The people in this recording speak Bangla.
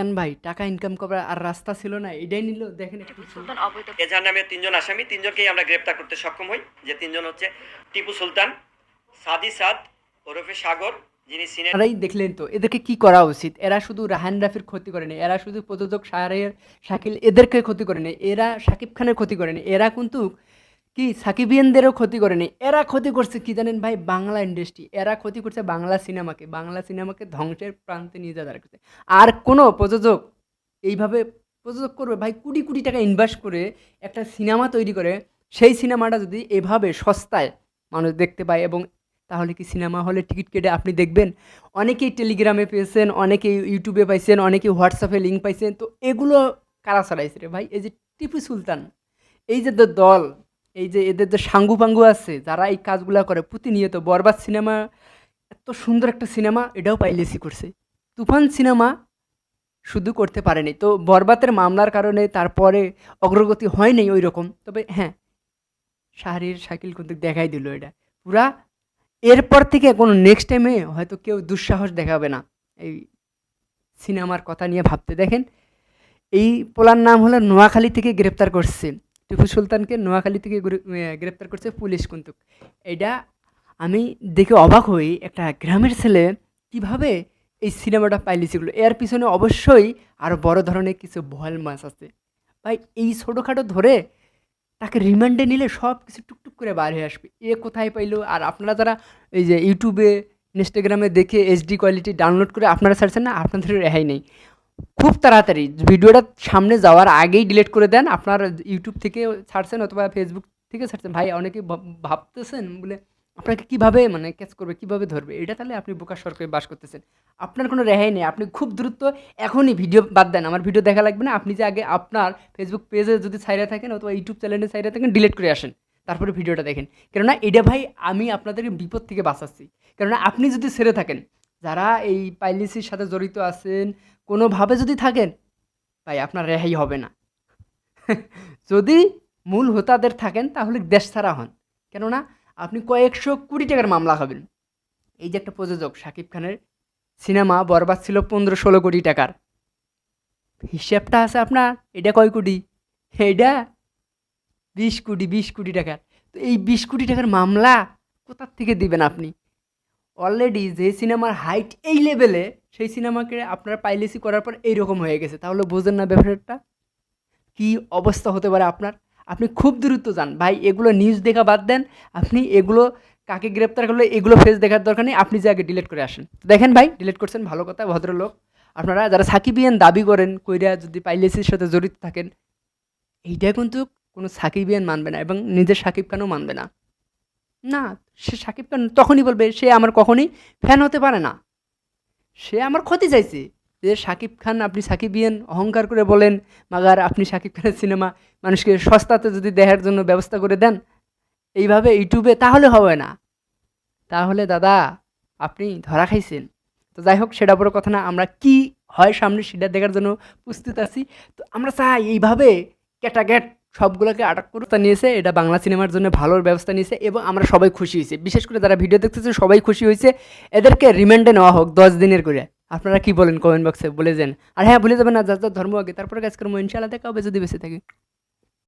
কেন ভাই টাকা ইনকাম করার আর রাস্তা ছিল না এটাই নিল। দেখেন একটু সুলতান অবৈধ এজাহার নামে তিনজন আসামি তিনজনকেই আমরা গ্রেপ্তার করতে সক্ষম হই যে তিনজন হচ্ছে টিপু সুলতান সাদি সাদ ওরফে সাগর যিনি আপনারাই দেখলেন তো এদেরকে কি করা উচিত? এরা শুধু রাহান রাফির ক্ষতি করেনি এরা শুধু প্রযোজক শাহরের শাকিল এদেরকে ক্ষতি করেনি এরা শাকিব খানের ক্ষতি করেনি এরা কিন্তু কি সাকিবিয়ানদেরও ক্ষতি করেনি এরা ক্ষতি করছে কি জানেন ভাই? বাংলা ইন্ডাস্ট্রি এরা ক্ষতি করছে বাংলা সিনেমাকে বাংলা সিনেমাকে ধ্বংসের প্রান্তে নিয়ে যা করছে আর কোনো প্রযোজক এইভাবে প্রযোজক করবে? ভাই, কোটি কোটি টাকা ইনভেস্ট করে একটা সিনেমা তৈরি করে, সেই সিনেমাটা যদি এভাবে সস্তায় মানুষ দেখতে পায় এবং তাহলে কি সিনেমা হলে টিকিট কেটে আপনি দেখবেন? অনেকেই টেলিগ্রামে পেয়েছেন, অনেকেই ইউটিউবে পাইছেন, অনেকেই হোয়াটসঅ্যাপে লিঙ্ক পাইছেন। তো এগুলো কারা চালাইছে রে ভাই? এই যে টিপু সুলতান, এই যে দল এই যে এদের যে সাঙ্গু পাঙ্গু আছে, যারা এই কাজগুলো করে, প্রতিনিয়ত বরবাদ সিনেমা, এত সুন্দর একটা সিনেমা এটাও পাইলেসি করছে। তুফান সিনেমা শুধু করতে পারেনি। তো বরবাতের মামলার কারণে তারপরে অগ্রগতি হয়নি ওই রকম তবে হ্যাঁ শাহরির, শাকিল কিন্তু দেখাই দিল এটা। পুরা এরপর থেকে কোনো নেক্সট টাইমে হয়তো কেউ দুঃসাহস দেখাবে না। এই সিনেমার কথা নিয়ে ভাবতে দেখেন। এই পোলার নাম হলো নোয়াখালী থেকে গ্রেপ্তার করছে। টিপু সুলতানকে নোয়াখালী থেকে গ্রে- গ্রেপ্তার করছে পুলিশ কিন্তু এটা আমি দেখে অবাক হই একটা গ্রামের ছেলে কীভাবে এই সিনেমাটা পাইলি সেগুলো এর পিছনে অবশ্যই আরও বড় ধরনের কিছু ভয়াল মাছ আছে। ভাই, এই ছোটোখাটো ধরে তাকে রিমান্ডে নিলে সব কিছু টুকটুক করে বার হয়ে আসবে। এ কোথায় পাইলো? আর আপনারা যারা এই যে ইউটিউবে, ইনস্টাগ্রামে দেখে এইচডি কোয়ালিটি ডাউনলোড করে আপনারা ছাড়ছেন না, আপনাদের রেহাই নেই। খুব তাড়াতাড়ি। ভিডিওটা সামনে যাওয়ার আগেই ডিলিট করে দেন। আপনার ইউটিউব থেকে ছাড়ছেন অথবা ফেসবুক থেকে ছাড়ছেন। ভাই, অনেকে ভাব- ভাবতেছেন বলে আপনাকে কীভাবে মানে ক্যাচ করবে, কীভাবে ধরবে? এটা তাহলে আপনি বোকার সরকারে বাস করতেছেন। আপনার কোনো রেহাই নেই। আপনি খুব দ্রুত এখনই ভিডিও বাদ দেন। আমার ভিডিও দেখা লাগবে না। আপনি যে আগে আপনার ফেসবুক পেজে যদি সাইডে থাকেন অথবা ইউটিউব চ্যানেলে সাইডে থাকেন ডিলিট করে আসেন। তারপরে ভিডিওটা দেখেন। কেননা, এটা ভাই, আমি আপনাদেরকে বিপদ থেকে বাঁচাচ্ছি। কেননা, আপনি যদি সেরে থাকেন যারা এই পাইলিসির সাথে জড়িত আছেন, কোনোভাবে যদি থাকেন ভাই আপনার রেহাই হবে না। যদি মূল হোতাদের থাকেন, তাহলে দেশ ছাড়া হন। কেননা, আপনি কয়েকশো কোটি টাকার মামলা খাবেন এই যে একটা প্রযোজক, শাকিব খানের সিনেমা বরবাদ ছিল পনেরো ষোলো কোটি টাকার। হিসাবটা আছে আপনার, এটা কয় কোটি? এটা বিশ কোটি বিশ কোটি টাকার। তো এই বিশ কোটি টাকার মামলা কোথার থেকে দিবেন আপনি? অলরেডি যে সিনেমার হাইট এই লেভেলে সেই সিনেমাকে আপনার পাইলেসি করার পর এইরকম হয়ে গেছে। তাহলে বোঝেন না ব্যাপারটা? কি অবস্থা হতে পারে আপনার? আপনি খুব দ্রুত যান। ভাই, এগুলো নিউজ দেখা বাদ দেন। আপনি এগুলো কাকে গ্রেপ্তার করলে এগুলো ফেস দেখার দরকার নেই। আপনি যে আগে ডিলিট করে আসেন। দেখেন ভাই ডিলিট করছেন ভালো কথা, ভদ্রলোক। আপনারা যারা সাকিবিয়ান দাবি করেন, কইরা যদি পাইলেসির সাথে জড়িত থাকেন, এইটা কিন্তু কোনো সাকিবিয়ান মানবে না এবং নিজের সাকিব খানও মানবে না। না, সে সাকিব খান তখনই বলবে, সে আমার কখনই ফ্যান হতে পারে না। সে আমার ক্ষতি চাইছে যে সাকিব খান, আপনি সাকিব সাকিবিয়ান, অহংকার করে বলেন, মাগার আপনি সাকিব খানের সিনেমা মানুষকে সস্তাতে যদি দেখার জন্য ব্যবস্থা করে দেন, এইভাবে ইউটিউবে তাহলে হবে না। তাহলে দাদা, আপনি ধরা খাইছেন। তো যাই হোক, সেটা বড় কথা না, আমরা কি হয় সামনে সেটা দেখার জন্য প্রস্তুত আছি। তো আমরা চাই এইভাবে ক্যাটাগ্যাট সবগুলোকে আটক করতে নিয়েছে, এটা বাংলা সিনেমার জন্য ভালো ব্যবস্থা নিয়েছে এবং আমরা সবাই খুশি হয়েছে। বিশেষ করে যারা ভিডিও দেখতেছে, সবাই খুশি হয়েছে। এদেরকে রিমান্ডে নেওয়া হোক দশ দিনের করে। আপনারা কি বলেন কমেন্ট বক্সে বলে যান আর হ্যাঁ ভুলে যাবেন না, যার যার ধর্ম আগে, তারপরে কাজ করব। ইনশাআল্লাহ দেখা হবে যদি বেঁচে থাকে।